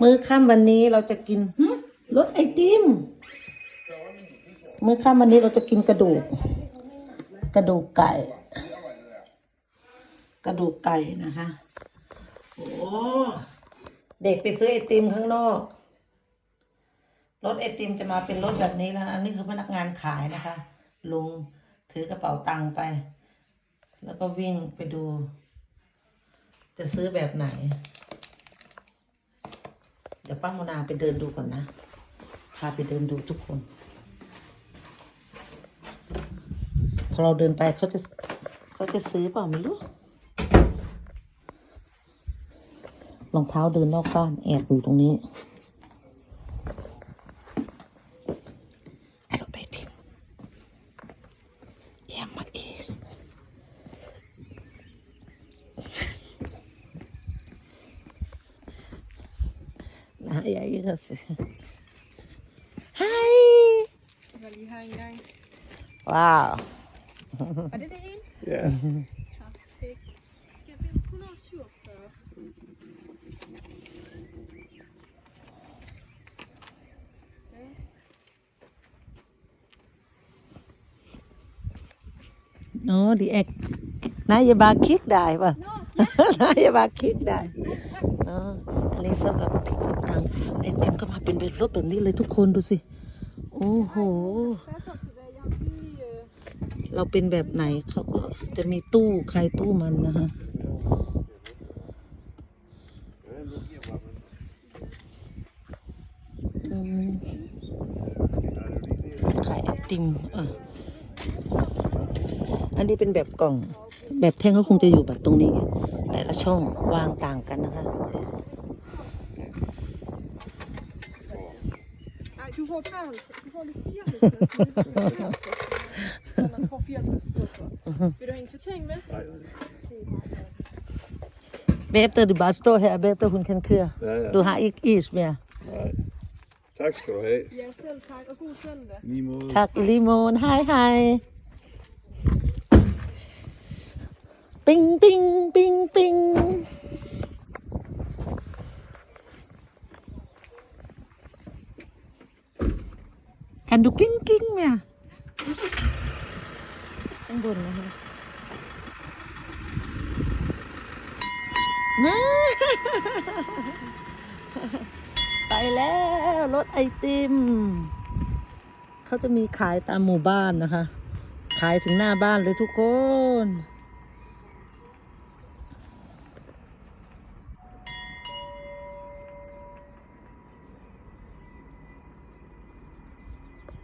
มื้อค่ำวันนี้เราจะกินรสไอติม มื้อค่ำวันนี้เราจะกินกระดูก กระดูกไก่ กระดูกไก่นะคะ โอ้เด็กไปซื้อไอติมข้างนอก รถไอติมจะมาเป็นรถแบบนี้แล้วนะอันนี้คือพนักงานขายนะคะ ลุงถือกระเป๋าตังค์ไป แล้วก็วิ่งไปดู จะซื้อแบบไหน เดี๋ยวป้าโมนาไปเดินดูก่อนนะ พาไปเดินดูทุกคน พอเราเดินไปเขาจะเขาจะซื้อเปล่าไม่รู้รองเท้าเดินนอกบ้านแอบอยู่ตรงนี้ไอ้รถไปทิมแยมมาเอส Hi! Wow! Ya, ya, ya, rasa. Hai. Balihan, guys. Wow. Ada dah, Hin? Ya. โอ้ดีเอกนายยาบาคิกได้ป่ะนายยาบาคิกได้ ออันนี้สำหรับที่ต่างไอติมก็มาเป็นแบบรถแบบนี้เลยทุกคนดูสิ โอ้โห เราเป็นแบบไหนเขาก็จะมีตู้ใครตู้มันนะคะอืมขายไอติมอะอันนี้เป็นแบบกล่อง แบบแท่งก็คงจะอยู่แบบตรงนี้ แต่ละช่องวางต่างกันนะคะ du får 53. Du får lige 54. Så man får 64 i stedet for. Vil du have en kvittering med? Nej, Bagefter du bare står her, bagefter hun kan køre. Ja, ja. Du har ikke is mere. nej. Tak skal du have. Ja, selv tak. Og god søndag. Lige måde. Tak i lige måde. Hej, hej. Bing, bing, bing, bing. Kan du ging, ging mere? ข้างบนนะคะนะไปแล้วรถไอติม เขาจะมีขายตามหมู่บ้านนะคะ ขายถึงหน้าบ้านเลยทุกคน